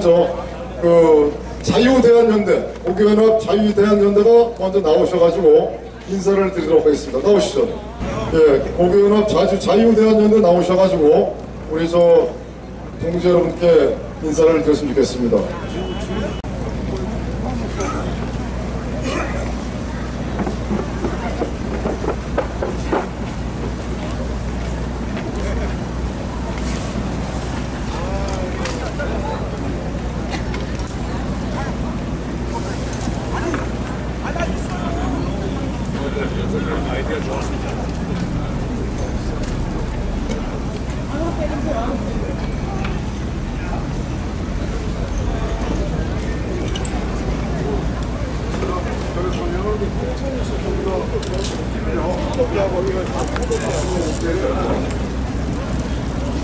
먼저 그 자유대한연대 고교연합 자유대한연대가 먼저 나오셔가지고 인사를 드리도록 하겠습니다. 나오시죠. 예, 고교연합 자주 자유대한연대 나오셔가지고 우리 저 동지 여러분께 인사를 드렸으면 좋겠습니다.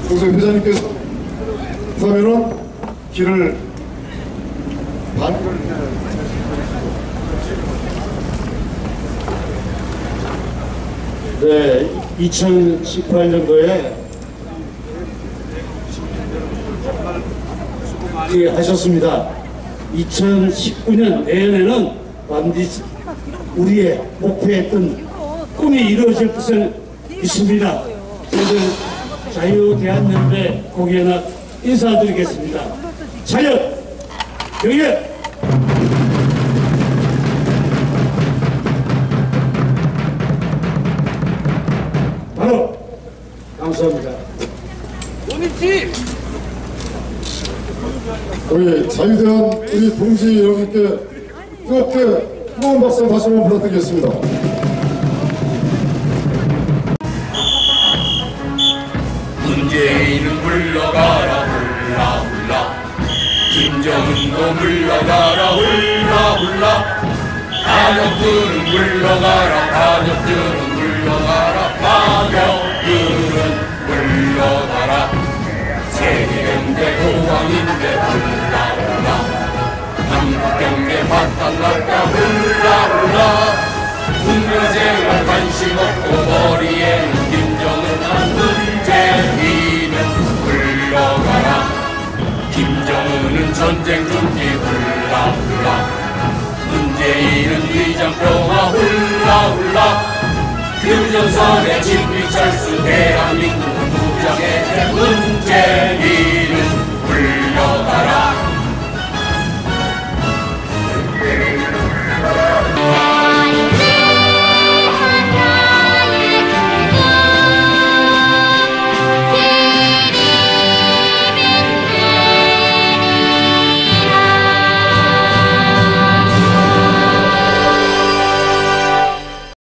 동생 회장님께서 그러면은 길을 반 네, 2018년도에 예, 하셨습니다. 2019년 내년에는 반드시 우리의 목표했던 꿈이 이루어질 것을 믿습니다. 저는 자유대한연대 공연합 인사드리겠습니다. 차렷! 경례! 감사합니다. 우리 자유대한 우리 동지 여러분께 뜨겁게 뜨거운 박수 다시 한번 부탁드리겠습니다. 문재인은 물러가라 훌라 훌라 김정은도 물러가라 훌라 훌라 가족들은 물러가라 가족들은 물러가라 국민생활 관심 없고 머리에는 김정은 한 문재인은 물러가라. 김정은은 전쟁 준비 훌라 훌라. 문재인은 위장평화 훌라 훌라. 규정선의 진비철수 대한민국 무장의 물러가라